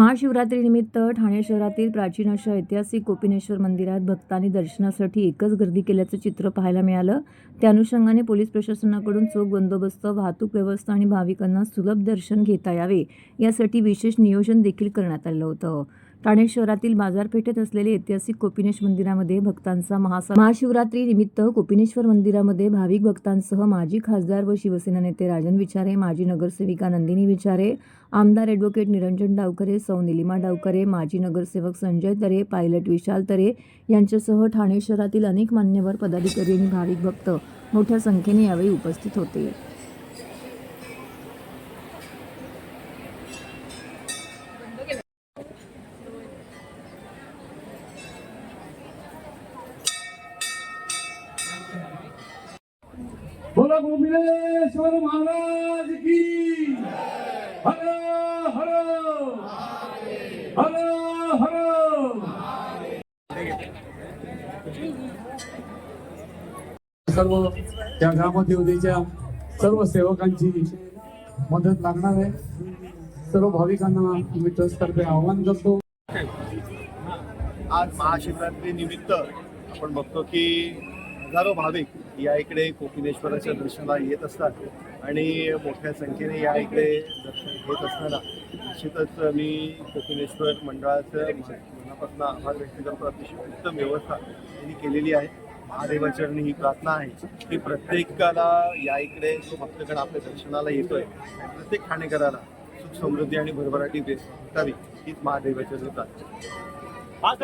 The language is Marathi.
महाशिवरात्रीनिमित्त ठाणे शहरातील प्राचीन अशा ऐतिहासिक कोपिनेश्वर मंदिरात भक्तांनी दर्शनासाठी एकच गर्दी केल्याचं चित्र पाहायला मिळालं. त्या अनुषंगाने पोलीस प्रशासनाकडून चोख बंदोबस्त वाहतूक व्यवस्था आणि भाविकांना सुलभ दर्शन घेता यावे यासाठी विशेष नियोजन देखील करण्यात आलं होतं. ठाणे शहरातील बाजारपेठेत असलेले ऐतिहासिक कोपिनेश मंदिरामध्ये भक्तांचा महासा महाशिवरात्री निमित्त कोपिनेश्वर मंदिरामध्ये भाविक भक्तांसह माजी खासदार व शिवसेना नेते राजन विचारे माजी नगरसेविका नंदिनी विचारे आमदार ॲडव्होकेट निरंजन डावकरे सौ निलिमा डावकरे माजी नगरसेवक संजय तरे पायलट विशाल तरे यांच्यासह ठाणे शहरातील अनेक मान्यवर पदाधिकारी आणि भाविक भक्त मोठ्या संख्येने यावेळी उपस्थित होते. बोला गोविंदेश्वर महाराज की। हर हर। हर हर। सर्व त्या ग्रामदेवतेच्या सर्व सेवकांची मदत लागणार आहे. सर्व भाविकांना मी ट्रस्टतर्फे आवाहन करतो. आज महाशिवरात्री निमित्त आपण बघतो की हजारो भाविक या इकडे कोपिनेश्वराच्या दर्शनाला येत असतात आणि मोठ्या संख्येने या इकडे दर्शन घेत असताना निश्चितच मी कोपिनेश्वर मंडळाचं मनापासून आभार व्यक्त करतो. अतिशय उत्तम व्यवस्था त्यांनी केलेली आहे. महादेवाचरणी ही प्रार्थना आहे की प्रत्येकाला या इकडे जो भक्तगण आपल्या दर्शनाला येतोय प्रत्येक ठाणेकराला सुख समृद्धी आणि भरभराटी भेटावी हीच महादेवाचरणी प्रार्थना